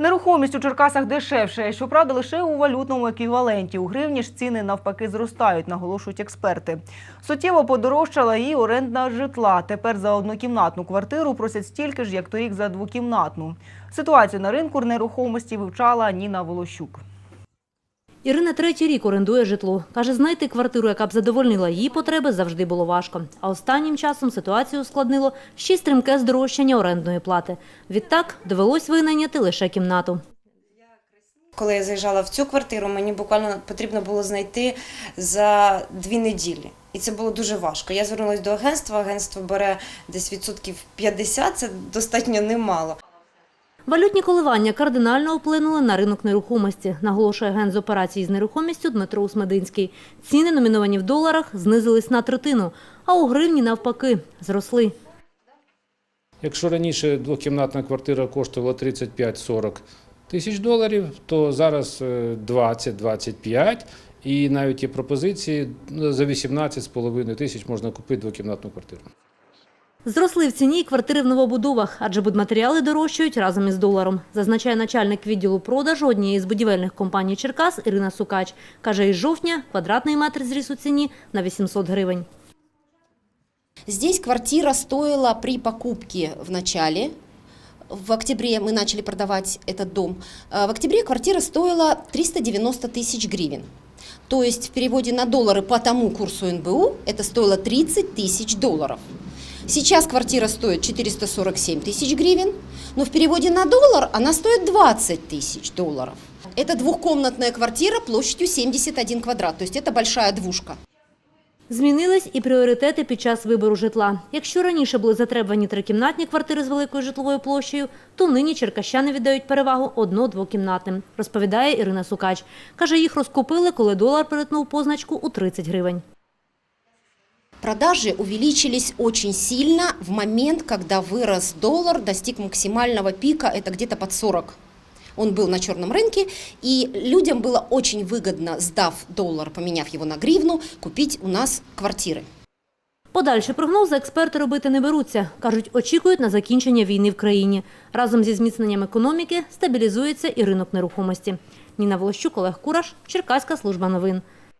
Нерухомість у Черкасах дешевше, щоправда, лише у валютному еквіваленті. У гривні ж ціни навпаки зростають, наголошують експерти. Суттєво подорожчала і орендна житла. Тепер за однокімнатну квартиру просять стільки ж, як торік за двокімнатну. Ситуацію на ринку нерухомості вивчала Ніна Волощук. Ірина третій рік орендує житло. Каже, знайти квартиру, яка б задовольнила її потреби, завжди було важко. А останнім часом ситуацію ускладнило ще стрімке здорожчання орендної плати. Відтак довелось винайняти лише кімнату. Коли я заїжджала в цю квартиру, мені буквально потрібно було знайти за дві неділі. І це було дуже важко. Я звернулася до агентства, агентство бере десь відсотків 50, це достатньо немало. Валютні коливання кардинально вплинули на ринок нерухомості, наголошує агент з операцій з нерухомістю Дмитро Усмединський. Ціни, номіновані в доларах, знизились на третину, а у гривні навпаки зросли. Якщо раніше двокімнатна квартира коштувала 35-40 тисяч доларів, то зараз е, 20-25 і навіть є пропозиції ну, за 18,5 тисяч можна купити двокімнатну квартиру. Зросли в ціні й квартири в новобудовах, адже будматеріали дорожчають разом із доларом, зазначає начальник відділу продажу однієї з будівельних компаній Черкас Ірина Сукач. Каже, із жовтня квадратний метр зріс у ціні на 800 гривень. Здесь квартира стоила при покупке в начале. В октябре мы начали продавать этот дом. Э, В октябре квартира стоила 390 тысяч гривен. То есть в переводе на доллары по тому курсу НБУ это стоило 30 тысяч долларов. Сейчас квартира стоит 447 тысяч гривен, но в переводе на доллар она стоит 20 тысяч долларов. Это двухкомнатная квартира площадью 71 квадрат, то есть это большая двушка. Змінились і пріоритети під час вибору житла. Якщо раніше були затребувані трикімнатні квартири з великою житловою площею, то нині черкащани віддають перевагу одно-двокімнатним, розповідає Ірина Сукач. Каже, їх розкупили, коли долар перетнув позначку у 30 гривень. Продажи увеличились очень сильно в момент, когда вырос доллар, достиг максимального пика, это где-то под 40. Он был на черном рынке, и людям было очень выгодно, сдав доллар, поменяв его на гривну, купить у нас квартиры. Подальші прогнози експерти робити не беруться. Кажуть, очікують на закінчення війни в країні. Разом зі зміцненням економіки стабілізується і ринок нерухомості. Ніна Волощук, Олег Кураш, Черкаська служба новин.